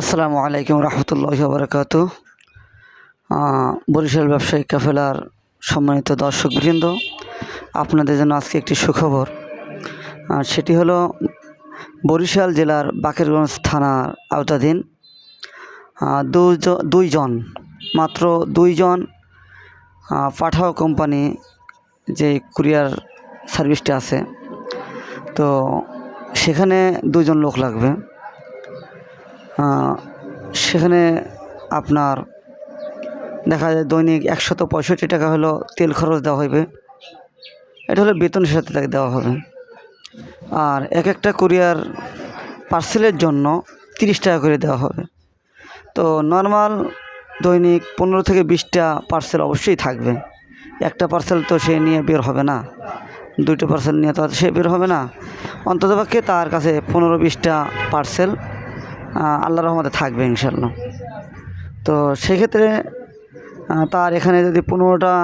আসসালামু আলাইকুম রহমতুল্লাহ বারকাত বরিশাল ব্যবসায়ী কাফেলার সম্মানিত দর্শকবৃন্দ, আপনাদের জন্য আজকে একটি সুখবর। সেটি হলো বরিশাল জেলার বাকেরগঞ্জ থানার আওতাধীন দুইজন মাত্র দুইজন পাঠাও কোম্পানি যে কুরিয়ার সার্ভিসটা আছে, তো সেখানে দুজন লোক লাগবে। সেখানে আপনার দেখা যায় দৈনিক একশত পঁয়ষট্টি টাকা হলো তেল খরচ দেওয়া হবে এটা হলো বেতনের সাথে তাকে দেওয়া হবে। আর এক একটা কুরিয়ার পার্সেলের জন্য তিরিশ টাকা করে দেওয়া হবে। তো নর্মাল দৈনিক পনেরো থেকে বিশটা পার্সেল অবশ্যই থাকবে। একটা পার্সেল তো সে নিয়ে বের হবে না। দুটো পার্সেল নিয়ে তো সে বের হবে না। অন্ততপক্ষে তার কাছে পনেরো, বিশটা পার্সেল আল্লাহ রহমতে থাকবে ইনশাল্লাহ তো সেক্ষেত্রে তার এখানে যদি পনেরোটা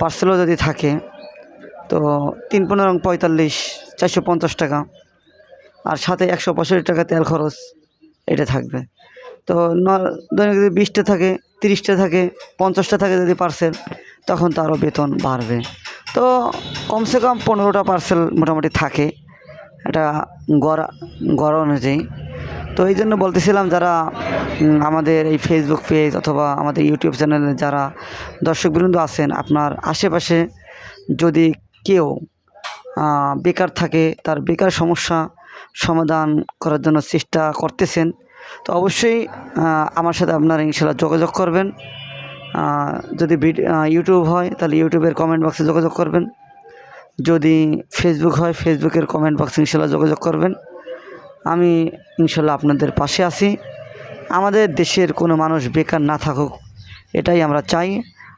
পার্সেলও যদি থাকে, তো তিন পনেরো পঁয়তাল্লিশ, চারশো পঞ্চাশ টাকা। আর সাথে একশো পঁয়ষট্টি টাকা তেল খরচ, এটা থাকবে। তো দৈনিক যদি বিশটা থাকে, তিরিশটা থাকে, পঞ্চাশটা থাকে যদি পার্সেল তখন তো আরও বেতন বাড়বে। তো কমসে কম পনেরোটা পার্সেল মোটামুটি থাকে। এটা গড় গড় অনুযায়ী। তো এই জন্য বলতেছিলাম যারা আমাদের এই ফেসবুক পেজ অথবা আমাদের ইউটিউব চ্যানেলে যারা দর্শকবৃন্দ আছেন, আপনার আশেপাশে যদি কেউ বেকার থাকে, তার বেকার সমস্যা সমাধান করার জন্য চেষ্টা করতেছেন, তো অবশ্যই আমার সাথে আপনারা ইনশাল্লাহ যোগাযোগ করবেন। যদি ইউটিউব হয়, তাহলে ইউটিউবের কমেন্ট বক্সে যোগাযোগ করবেন। যদি ফেসবুক হয় ফেসবুকের কমেন্ট বক্সে ইনশাল্লাহ যোগাযোগ করবেন। আমি ইনশাল্লাহ আপনাদের পাশে আছি। আমাদের দেশের কোনো মানুষ বেকার না থাকুক, এটাই আমরা চাই।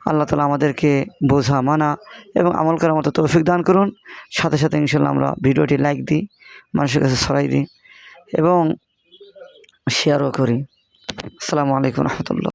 আল্লাহ তালা আমাদেরকে বোঝা, মানা এবং আমল করার মতো তৌফিক দান করুন। সাথে সাথে ইনশাল্লাহ আমরা ভিডিওটি লাইক দিই, মানুষের কাছে ছড়াই দিই এবং শেয়ারও করি। আসসালামু আলাইকুম রহমতুল্লাহ।